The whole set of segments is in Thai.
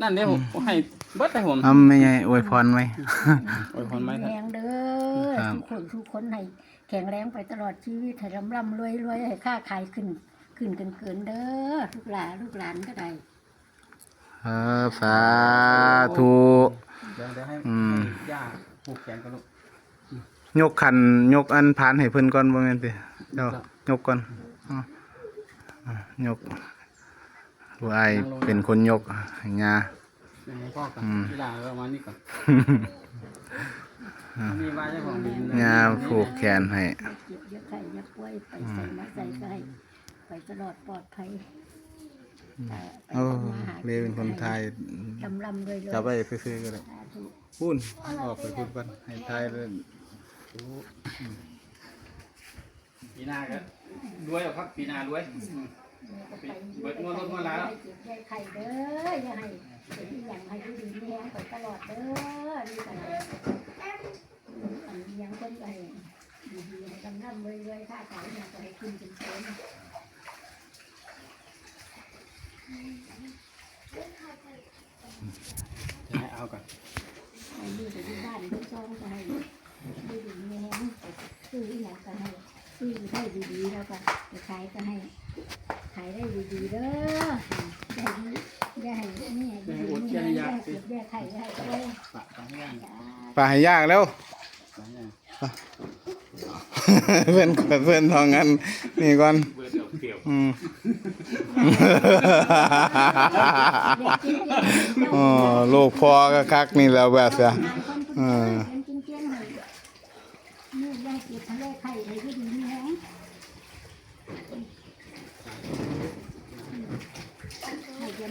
นั่นเดี๋ยวผมให้เบิดให้ผมเอาไม่ไงอวยพรไหมโอ้ยคนไม่แรงเด้อครับทุกคนทุกคนให้แข็งแรงไปตลอดชีวิตให้ร่ำร่ำรวยรวยให้ค่าขายขึ้น ขึ้นกันเกินเด้อลูกหลานลูกหลานก็ได้ครับสาธุเดี๋ยวเดี๋ยวให้อืมให้ย่าผูกแขนกันลูกยกขันยกอันพานให้เพิ่นก่อนบ่แม่นติเจ้ายกก่อนอ้าวอะยก ผู้อายเป็นคนยกให้ยายังไงพ่อกันอืมเวลาประมาณนี้ก่อนมีว่าเจ้าของดินยาผูกแขนให้อย่าเจ็บอย่าไข้อย่าป่วยไปใส่มาใส่ก็ให้ไปตลอดปลอดภัยเอ่อไปโอ้ทำมาหาเลเป็นคนไทยร่ำร่ำรวยรวยจับไปซื้อๆก็ได้สาธุพูนออกไปพูดกันให้ไทยเลยปีหน้าก็รวยหรอกครับปีหน้ารวยอืมไป เบิดงวดรถงวดลาแล้วอย่าเจ็บไข้เด้ออย่าให้เป็นอหย่างให้ดีๆแรงไปตลอดเด้อนี่ก็ได้อันนี้ยังคนไปดีๆให้ร่ำร่ำรวยรวยค่าขายเนี่ยก็ให้ขึ้นเป็นเต็มจะให้เอาก่อนให้ลูกไปที่บ้านที่ช่องก็ให้ลูกดีๆแม่ซื้ออหย่างก็ให้ซื้อได้ดีๆแล้วก็ไปขายก็ให้ ขายได้ดีๆเด้ออย่าให้อย่าให้นี่ดีๆอย่าให้เจ็บอย่าไข้อย่าให้ป่วยปะปะให้ย่างจ้าป่าให้ยากแล้ว ปะให้ย่างเพื่อนเพื่อนทองกันนี่ก่อนเบิดเดี๋ยวเกี่ยวอืมอ๋อลูกพ่อก็คักนี่แล้วแบบเสียเออนี่ได้เก็บทะเลไข่เลยที่ดีนี่แฮง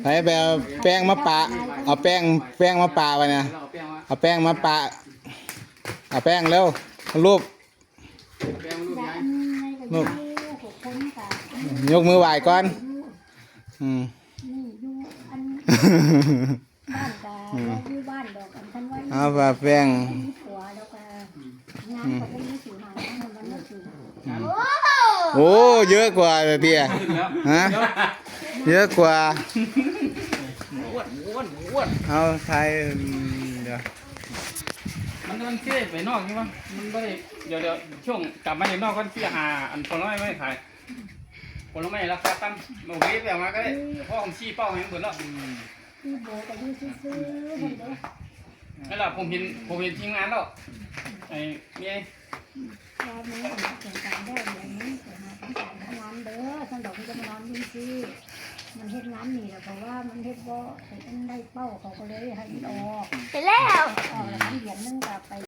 ไหนไปเอาแป้งมาปะ เอาแป้งแป้งมาปะไว้เนี่ยเราเอาแป้งมาเอาแป้งมาปะ เอาแป้งเร็วรูปแป้งมาลูกจ้าย้ายอันนี้ก็อยู่หกคนกับยกมือไหว้ก่อน อืม นี่อยู่อันบ้านกับอยู่บ้านดอกอันทันไว้เอาปะแป้ง มีผัวแล้วก็งานก็ได้มีสิวหางมันมันไม่สิวโอ้ เยอะกว่าเตี้ยขึ้นแล้วฮะ เยอะกว่า อ้วนอ้วนอ้วนเอาไทยเดี๋ยวมันมันเที่ยวไปนอกใช่ไหมมันไม่ได้เดี๋ยวเดี๋ยวช่วงกลับมาจากนอกก็ที่หาอันผลไม้ไม่ขายผลไม้ราคาตั้งโอเคไปเอามาก็ได้เพราะผมชี้เป้าให้หมดแล้วที่โบก็อยู่ซื้อๆเห็นเด้นั่นแหละผมเห็นผมเห็นทีมงานแล้วไอ้เมียว่าแม่ของเกิดการได้อย่างนี้ แต่ว่ามันเฮ็ดบ่ให้มันได้เป้าเขาก็เลยให้มันออกไปแล้ว ออกแล้วเหรียญนึงก็ไป